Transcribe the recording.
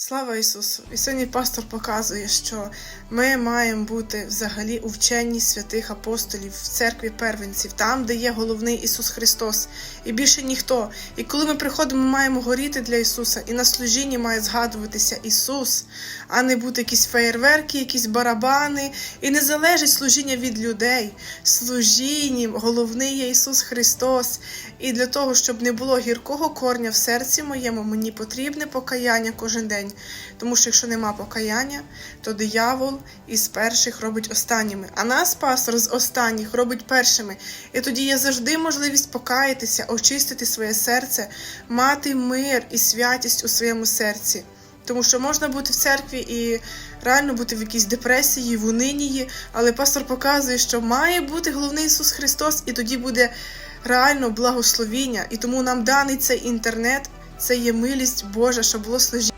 Слава Ісусу! І сьогодні пастор показує, що ми маємо бути взагалі у вченні святих апостолів в церкві первенців, там, де є головний Ісус Христос, і більше ніхто. І коли ми приходимо, ми маємо горіти для Ісуса, і на служінні має згадуватися Ісус, а не бути якісь феєрверки, якісь барабани. І не залежить служіння від людей. Служінням головний є Ісус Христос. І для того, щоб не було гіркого корня в серці моєму, мені потрібне покаяння кожен день. Тому що якщо нема покаяння, то диявол із перших робить останніми, а нас пастор з останніх робить першими. І тоді є завжди можливість покаятися, очистити своє серце, мати мир і святість у своєму серці. Тому що можна бути в церкві і реально бути в якійсь депресії, в унинії, але пастор показує, що має бути головний Ісус Христос, і тоді буде реально благословіння. І тому нам даний цей інтернет, це є милість Божа, щоб було служіння.